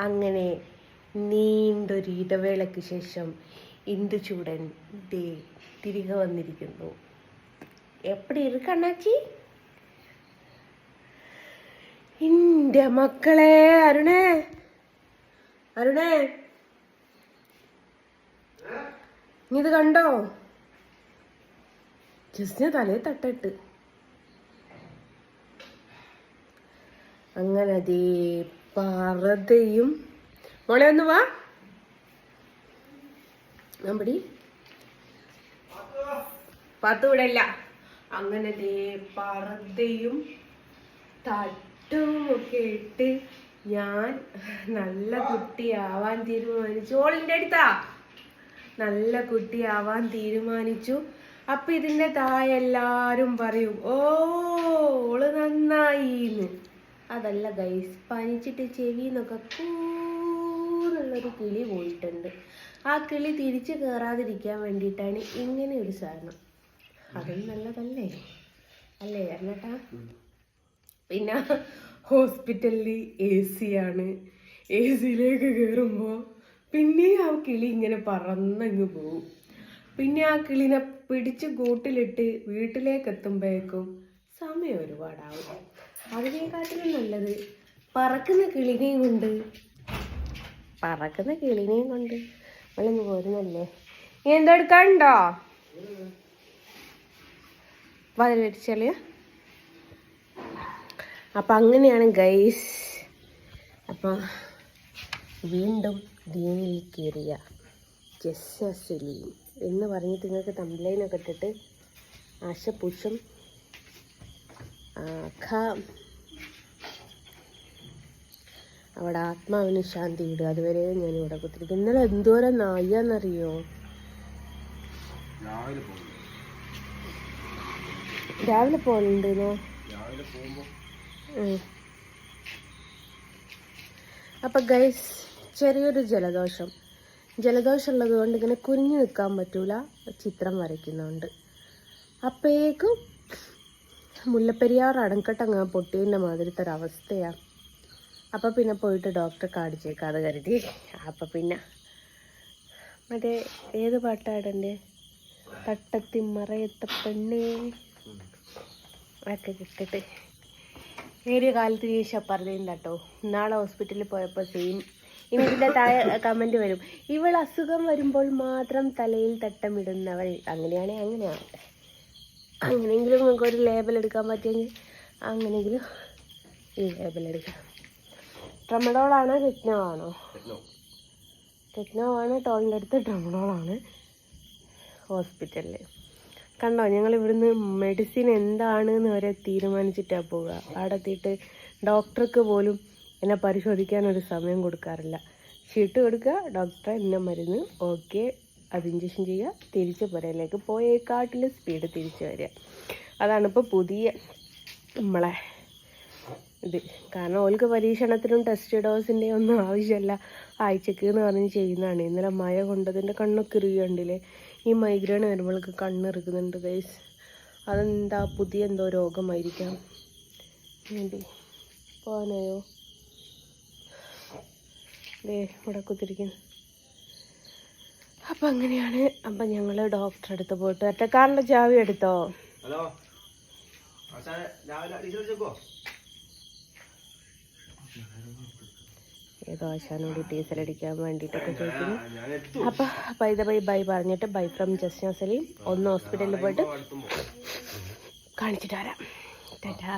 അങ്ങനെ നീണ്ടൊരു ഇടവേളയ്ക്ക് ശേഷം ഇന്ദുചൂടൻ ദേ തിരികെ വന്നിരിക്കുന്നു. എപ്പടി ഇരിക്കണാച്ചി എന്റെ മക്കളെ അരുണേ. അരുണേ. നീ ഇത് കണ്ടോ? ജസ്റ്റിന് തലേ തട്ടിട്ട്. അങ്ങനെ അതേ പറതയും. മോളെ ഒന്ന് വാ. നമ്മടി പത്ത് ഇവിടെ ഇല്ല അങ്ങനെ പറതയും തട്ടും ഒക്കെ ഇട്ട് ഞാൻ നല്ല കുട്ടിയാവാൻ തീരുമാനിച്ചു. ഓളിന്റെ അടുത്താ? നല്ല കുട്ടിയാവാൻ തീരുമാനിച്ചു. അപ്പൊ ഇതിന്റെ താഴെ എല്ലാരും പറയും ഓ അതല്ല ഗൈസ് പനിച്ചിട്ട് ചെവി എന്നൊക്കെ കൂന്നുള്ളൊരു കിളി പോയിട്ടുണ്ട്. ആ കിളി തിരിച്ചു കയറാതിരിക്കാൻ വേണ്ടിയിട്ടാണ് ഇങ്ങനെ ഒരു സാധനം. അതും നല്ലതല്ലേ? അല്ലേ അന്നട്ടാ പിന്നെ ഹോസ്പിറ്റലിൽ എ സി ആണ്. എ സിയിലേക്ക് കയറുമ്പോൾ പിന്നെ ആ കിളി ഇങ്ങനെ പറന്നങ്ങ് പോവും. പിന്നെ ആ കിളിനെ പിടിച്ച് കൂട്ടിലിട്ട് വീട്ടിലേക്ക് എത്തുമ്പോഴേക്കും സമയം ഒരുപാടാവും. അതിനെക്കാട്ടിലും നല്ലത് പറക്കുന്ന കിളിനെയും കൊണ്ട്. പറക്കുന്ന കിളിനെയും കൊണ്ട്. നമ്മളിങ്ങ് പോരുന്നല്ലേ? നീ എന്തോ എടുക്കാനുണ്ടോ? വതിലടിച്ചാൽ അപ്പം അങ്ങനെയാണ് ഗൈസ്. അപ്പം വീണ്ടും ദീനിൽ കയറിയ ജസ്സ എന്ന് പറഞ്ഞിട്ട് നിങ്ങൾക്ക് തമ്പ്ലൈനൊക്കെ ഇട്ടിട്ട് ആശപുഷം അവിടെ ആത്മാവിന് ശാന്തി ഇടുക. അതുവരെ ഞാൻ ഇവിടെ കുത്തിരിക്കും ഇന്നലെ എന്തോരം നായെന്നറിയോ? രാവിലെ പോകലുണ്ടെന്നോ അപ്പം ഗൈസ് ചെറിയൊരു ജലദോഷം. ജലദോഷം ഉള്ളത് കൊണ്ട് ഇങ്ങനെ കുനിഞ്ഞു നിൽക്കാൻ പറ്റൂല. ചിത്രം വരയ്ക്കുന്നുണ്ട്. അപ്പേക്കും മുല്ലപ്പെരിയാർ അടങ്കട്ടങ്ങ പൊട്ടിയതിന്റെ മാതിരത്തെ ഒരവസ്ഥയാണ് അപ്പം പിന്നെ പോയിട്ട് ഡോക്ടറെ കാണിച്ചേക്കാതെ കരുതി. അപ്പം പിന്നെ മറ്റേ ഏത് പാട്ടാടന്റെ തട്ടത്തി മറയത്ത പെണ്ണേ. ഒക്കെ കിട്ടിട്ട്. ഏറിയ കാലത്ത് ശേഷം പറഞ്ഞില്ല കേട്ടോ നാളെ ഹോസ്പിറ്റലിൽ പോയപ്പോൾ സെയിം ഇനി ഇതിന്റെ താഴെ കമന്റ് വരും. ഇവൾ അസുഖം വരുമ്പോൾ മാത്രം തലയിൽ തട്ടമിടുന്നവൾ അങ്ങനെയാണെങ്കിൽ അങ്ങനെയാണ് അങ്ങനെയെങ്കിലും നമുക്കൊരു ലേബൽ എടുക്കാൻ പറ്റുമെങ്കിൽ അങ്ങനെയെങ്കിലും ഈ ലേബൽ എടുക്കാം. ട്രമഡോളാണോ ടെക്നോ ആണോ. ടെക്നോ ആണ് ടോളിന്റെ അടുത്ത് ട്രമഡോൾ ആണ് ഹോസ്പിറ്റലിൽ കണ്ടോ ഞങ്ങൾ ഇവിടുന്ന് മെഡിസിൻ എന്താണ് എന്ന് വരെ തീരുമാനിച്ചിട്ടാണ് പോവുക. അവിടെ എത്തിയിട്ട് ഡോക്ടർക്ക് പോലും എന്നെ പരിശോധിക്കാൻ ഒരു സമയം കൊടുക്കാറില്ല. ഷീട്ട് കൊടുക്കുക ഡോക്ടറെ എന്നെ മരുന്ന് ഓക്കെ അത് ഇഞ്ചക്ഷൻ ചെയ്യുക തിരിച്ച് പുരയിലേക്ക് പോയേക്കാട്ടിൽ സ്പീഡ് തിരിച്ചു വരിക. അതാണിപ്പോൾ പുതിയ നമ്മളെ ഇത്. കാരണം ഓൾക്ക് പരീക്ഷണത്തിനും ടെസ്റ്റ് ഡോസിന്റെ ഒന്നും ആവശ്യമില്ല ആഴ്ചക്ക് എന്ന് പറഞ്ഞ് ചെയ്യുന്നതാണ്. ഇന്നലെ മഴ കൊണ്ടതിന്റെ കണ്ണൊക്കെ ഇറുകയുണ്ടില്ലേ? ഈ മൈഗ്രെയിൻ വരുമ്പോഴേക്ക് കണ്ണിറുക്കുന്നുണ്ട് ഗൈസ് അതെന്താ പുതിയ എന്തോ രോഗമായിരിക്കാം. വേണ്ടി പോകാനായോ? ദേ ഇവിടെ കുത്തിരിക്കുന്നു. അപ്പം അങ്ങനെയാണ്. അപ്പം ഞങ്ങൾ ഡോക്ടറെ അടുത്ത് പോയിട്ട് ഒറ്റക്കാരന്റെ ചാവി എടുത്തോ? ഹലോ. രാവിലെ ഏതോ ആശാനോട് ഡീസൽ അടിക്കാൻ വേണ്ടിയിട്ടൊക്കെ ചോദിക്കുന്നു. ഞാൻ എത്തു അപ്പം ബൈ ബൈ ബൈ പറഞ്ഞിട്ട് ബൈ ഫ്രം സലീം ഒന്ന് ഹോസ്പിറ്റലിൽ പോയിട്ട് കാണിച്ചിട്ട് വരാം. ടാറ്റാ.